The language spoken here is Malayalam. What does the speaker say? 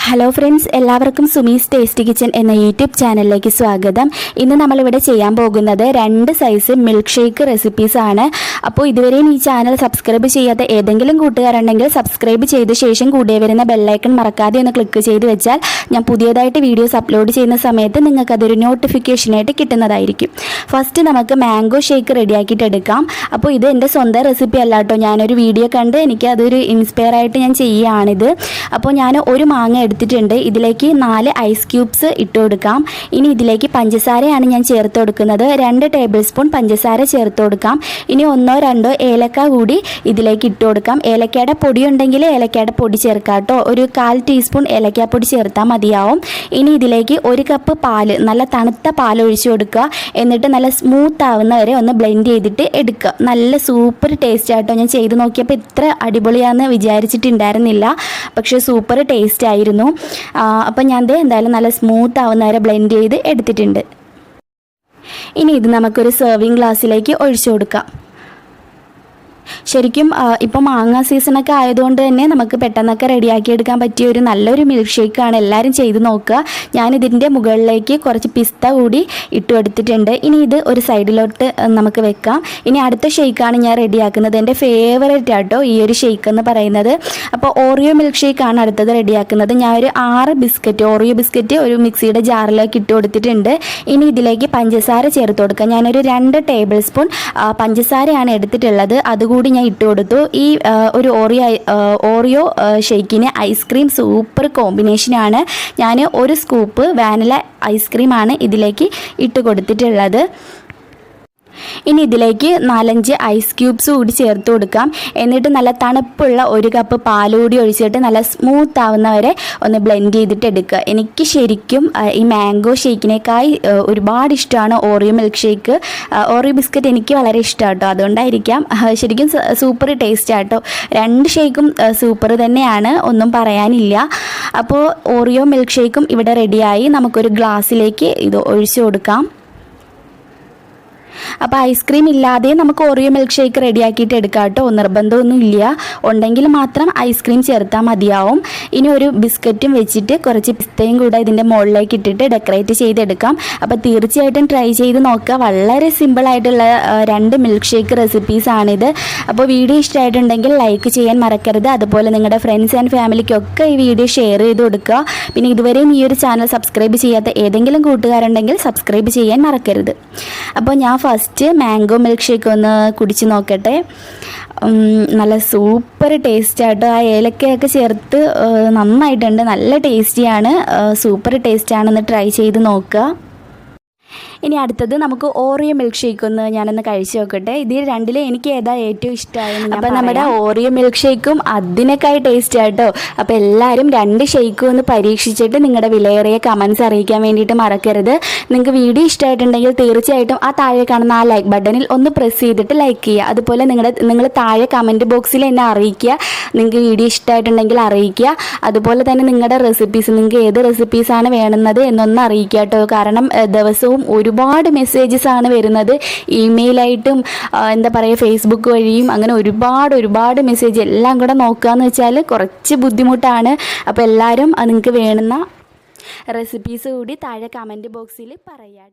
ഹലോ ഫ്രണ്ട്സ് എല്ലാവർക്കും സുമീസ് ടേസ്റ്റി കിച്ചൻ എന്ന യൂട്യൂബ് ചാനലിലേക്ക് സ്വാഗതം. ഇന്ന് നമ്മളിവിടെ ചെയ്യാൻ പോകുന്നത് രണ്ട് സൈസ് മിൽക്ക് ഷേക്ക് റെസിപ്പീസ് ആണ്. അപ്പോൾ ഇതുവരെയും ഈ ചാനൽ സബ്സ്ക്രൈബ് ചെയ്യാത്ത ഏതെങ്കിലും കൂട്ടുകാരുണ്ടെങ്കിൽ സബ്സ്ക്രൈബ് ചെയ്ത ശേഷം കൂടെ വരുന്ന ബെല്ലൈക്കൺ മറക്കാതെ ഒന്ന് ക്ലിക്ക് ചെയ്ത് വെച്ചാൽ ഞാൻ പുതിയതായിട്ട് വീഡിയോസ് അപ്ലോഡ് ചെയ്യുന്ന സമയത്ത് നിങ്ങൾക്കതൊരു നോട്ടിഫിക്കേഷനായിട്ട് കിട്ടുന്നതായിരിക്കും. ഫസ്റ്റ് നമുക്ക് മാംഗോ ഷേക്ക് റെഡിയാക്കിയിട്ട് എടുക്കാം. അപ്പോൾ ഇത് എന്റെ സ്വന്തം റെസിപ്പി അല്ല കേട്ടോ. ഞാനൊരു വീഡിയോ കണ്ട് എനിക്ക് അതൊരു ഇൻസ്പയർ ആയിട്ട് ഞാൻ ചെയ്യുകയാണിത്. അപ്പോൾ ഞാൻ ഒരു മാങ്ങ എടുത്തിട്ടുണ്ട്. ഇതിലേക്ക് നാല് ഐസ് ക്യൂബ്സ് ഇട്ട് കൊടുക്കാം ഇനി ഇതിലേക്ക് പഞ്ചസാരയാണ് ഞാൻ ചേർത്ത് കൊടുക്കുന്നത്. രണ്ട് ടേബിൾ സ്പൂൺ പഞ്ചസാര ചേർത്ത് കൊടുക്കാം. ഇനി ഒന്നോ രണ്ടോ ഏലക്ക കൂടി ഇതിലേക്ക് ഇട്ട് കൊടുക്കാം. ഏലക്കയുടെ പൊടി ഉണ്ടെങ്കിൽ ഏലക്കയുടെ പൊടി ചേർക്കാം കേട്ടോ. ഒരു കാൽ ടീസ്പൂൺ ഏലക്കാപ്പൊടി ചേർത്താൽ മതിയാവും. ഇനി ഇതിലേക്ക് ഒരു കപ്പ് പാൽ നല്ല തണുത്ത പാൽ ഒഴിച്ചു കൊടുക്കുക. എന്നിട്ട് നല്ല സ്മൂത്ത് ആവുന്ന വരെ ഒന്ന് ബ്ലെൻഡ് ചെയ്തിട്ട് എടുക്കുക. നല്ല സൂപ്പർ ടേസ്റ്റ് ആയിട്ടോ ഞാൻ ചെയ്ത് നോക്കിയപ്പോൾ ഇത്ര അടിപൊളിയാണെന്ന് വിചാരിച്ചിട്ടുണ്ടായിരുന്നില്ല. പക്ഷേ സൂപ്പർ ടേസ്റ്റ് ആയിരുന്നു. അപ്പം ഞാൻ ദേ എന്തായാലും നല്ല സ്മൂത്ത് ആവുന്ന വരെ ബ്ലെൻഡ് ചെയ്ത് എടുത്തിട്ടുണ്ട്. ഇനി ഇത് നമുക്കൊരു സെർവിങ് ഗ്ലാസ്സിലേക്ക് ഒഴിച്ചു കൊടുക്കാം. ശരിക്കും ഇപ്പോൾ മാങ്ങ സീസണൊക്കെ ആയതുകൊണ്ട് തന്നെ നമുക്ക് പെട്ടെന്നൊക്കെ റെഡിയാക്കി എടുക്കാൻ പറ്റിയ ഒരു നല്ലൊരു മിൽക്ക് ഷേക്കാണ് എല്ലാവരും ചെയ്ത് നോക്കുക. ഞാനിതിന്റെ മുകളിലേക്ക് കുറച്ച് പിസ്ത കൂടി ഇട്ടു എടുത്തിട്ടുണ്ട്. ഇനി ഇത് ഒരു സൈഡിലോട്ട് നമുക്ക് വെക്കാം. ഇനി അടുത്ത ഷേക്കാണ് ഞാൻ റെഡിയാക്കുന്നത് എന്റെ ഫേവറേറ്റ് ആട്ടോ ഈ ഒരു ഷേക്ക് എന്ന് പറയുന്നത്. അപ്പോൾ ഓറിയോ മിൽക്ക് ഷേക്കാണ് അടുത്തത് റെഡിയാക്കുന്നത് ഞാൻ ഒരു ആറ് ബിസ്ക്കറ്റ് ഓറിയോ ബിസ്ക്കറ്റ് ഒരു മിക്സിയുടെ ജാറിലേക്ക് ഇട്ട് കൊടുത്തിട്ടുണ്ട്. ഇനി ഇതിലേക്ക് പഞ്ചസാര ചേർത്ത് കൊടുക്കുക ഞാനൊരു രണ്ട് ടേബിൾ സ്പൂൺ പഞ്ചസാരയാണ് എടുത്തിട്ടുള്ളത്. അതുകൂടി ഞാൻ ഇട്ട് കൊടുത്തു. ഈ ഒരു ഓറിയോ ഓറിയോ ഷേക്കിന് ഐസ്ക്രീം സൂപ്പർ കോമ്പിനേഷനാണ് ഞാൻ ഒരു സ്കൂപ്പ് വാനില ഐസ്ക്രീമാണ് ഇതിലേക്ക് ഇട്ട് കൊടുത്തിട്ടുള്ളത്. ഇനി ഇതിലേക്ക് നാലഞ്ച് ഐസ് ക്യൂബ്സ് കൂടി ചേർത്ത് കൊടുക്കാം. എന്നിട്ട് നല്ല തണുപ്പുള്ള ഒരു കപ്പ് പാൽ കൂടി ഒഴിച്ചിട്ട് നല്ല സ്മൂത്ത് ആവുന്ന വരെ ഒന്ന് ബ്ലെൻഡ് ചെയ്തിട്ട് എടുക്കുക. എനിക്ക് ശരിക്കും ഈ മാംഗോ ഷേക്കിനേക്കായി ഒരുപാട് ഇഷ്ടമാണ് Oreo milk shake Oreo biscuit എനിക്ക് വളരെ ഇഷ്ടമാണ് കേട്ടോ അതുകൊണ്ടായിരിക്കാം ശരിക്കും സൂപ്പർ ടേസ്റ്റ് ആട്ടോ. രണ്ട് ഷേക്കും സൂപ്പർ തന്നെയാണ്. ഒന്നും പറയാനില്ല. അപ്പോൾ ഓറിയോ മിൽക്ക് ഷേക്കും ഇവിടെ റെഡിയായി നമുക്കൊരു ഗ്ലാസ്സിലേക്ക് ഇത് ഒഴിച്ചു കൊടുക്കാം. അപ്പോൾ ഐസ്ക്രീം ഇല്ലാതെ നമുക്ക് ഓറിയോ മിൽക്ക് ഷേക്ക് റെഡിയാക്കിയിട്ട് എടുക്കാം കേട്ടോ. നിർബന്ധമൊന്നും ഇല്ല ഉണ്ടെങ്കിൽ മാത്രം ഐസ്ക്രീം ചേർത്താൽ മതിയാവും. ഇനി ഒരു ബിസ്ക്കറ്റും വെച്ചിട്ട് കുറച്ച് പിസ്തയും കൂടെ ഇതിന്റെ മുകളിലേക്ക് ഇട്ടിട്ട് ഡെക്കറേറ്റ് ചെയ്തെടുക്കാം. അപ്പോൾ തീർച്ചയായിട്ടും ട്രൈ ചെയ്ത് നോക്കുക. വളരെ സിമ്പിളായിട്ടുള്ള രണ്ട് മിൽക്ക് ഷേക്ക് റെസിപ്പീസാണിത് അപ്പോൾ വീഡിയോ ഇഷ്ടമായിട്ടുണ്ടെങ്കിൽ ലൈക്ക് ചെയ്യാൻ മറക്കരുത്. അതുപോലെ നിങ്ങളുടെ ഫ്രണ്ട്സ് ആൻഡ് ഫാമിലിക്കൊക്കെ ഈ വീഡിയോ ഷെയർ ചെയ്ത് കൊടുക്കുക. പിന്നെ ഇതുവരെയും ഈ ഒരു ചാനൽ സബ്സ്ക്രൈബ് ചെയ്യാത്ത ഏതെങ്കിലും കൂട്ടുകാരുണ്ടെങ്കിൽ സബ്സ്ക്രൈബ് ചെയ്യാൻ മറക്കരുത്. അപ്പോൾ ഞാൻ ഫസ്റ്റ് മാംഗോ മിൽക്ക് ഷേക്ക് ഒന്ന് കുടിച്ച് നോക്കട്ടെ. നല്ല സൂപ്പർ ടേസ്റ്റ് ആട്ടോ. ആ ഏലക്കയൊക്കെ ചേർത്ത് നന്നായിട്ടുണ്ട്. നല്ല ടേസ്റ്റിയാണ് സൂപ്പർ ടേസ്റ്റാണെന്ന് ട്രൈ ചെയ്ത് നോക്കുക. ഇനി അടുത്തത് നമുക്ക് ഓറിയോ മിൽക്ക് ഷേക്ക് ഒന്ന് ഞാനൊന്ന് കഴിച്ചു നോക്കട്ടെ. ഇതിൽ രണ്ടിൽ എനിക്ക് ഏതാ ഏറ്റവും ഇഷ്ടമായത് അപ്പം നമ്മുടെ ഓറിയോ മിൽക്ക് ഷേക്കും അതിനേക്കായി ടേസ്റ്റ് ആട്ടോ അപ്പോൾ എല്ലാവരും രണ്ട് ഷേക്കും ഒന്ന് പരീക്ഷിച്ചിട്ട് നിങ്ങളുടെ വിലയേറിയ കമൻസ് അറിയിക്കാൻ വേണ്ടിയിട്ട് മറക്കരുത്. നിങ്ങൾക്ക് വീഡിയോ ഇഷ്ടമായിട്ടുണ്ടെങ്കിൽ തീർച്ചയായിട്ടും ആ താഴെ കാണുന്ന ആ ലൈക്ക് ബട്ടണിൽ ഒന്ന് പ്രസ് ചെയ്തിട്ട് ലൈക്ക് ചെയ്യുക. അതുപോലെ നിങ്ങളുടെ നിങ്ങൾ താഴെ കമന്റ് ബോക്സിൽ എന്നെ അറിയിക്കുക. നിങ്ങൾക്ക് വീഡിയോ ഇഷ്ടമായിട്ടുണ്ടെങ്കിൽ അറിയിക്കുക. അതുപോലെ തന്നെ നിങ്ങളുടെ റെസിപ്പീസ് നിങ്ങൾക്ക് ഏത് റെസിപ്പീസാണ് വേണമെന്നത് എന്നൊന്ന് അറിയിക്കുക കേട്ടോ. കാരണം ദിവസവും ദിവസവും ഒരുപാട് മെസ്സേജസ് ആണ് വരുന്നത്. ഇമെയിലായിട്ടും എന്താ പറയുക ഫേസ്ബുക്ക് വഴിയും അങ്ങനെ ഒരുപാട് ഒരുപാട് മെസ്സേജ് എല്ലാം കൂടെ നോക്കുക എന്ന് വെച്ചാൽ കുറച്ച് ബുദ്ധിമുട്ടാണ്. അപ്പോൾ എല്ലാവരും നിങ്ങൾക്ക് വേണ്ടുന്ന റെസിപ്പീസ് കൂടി താഴെ കമന്റ് ബോക്സിൽ പറയാം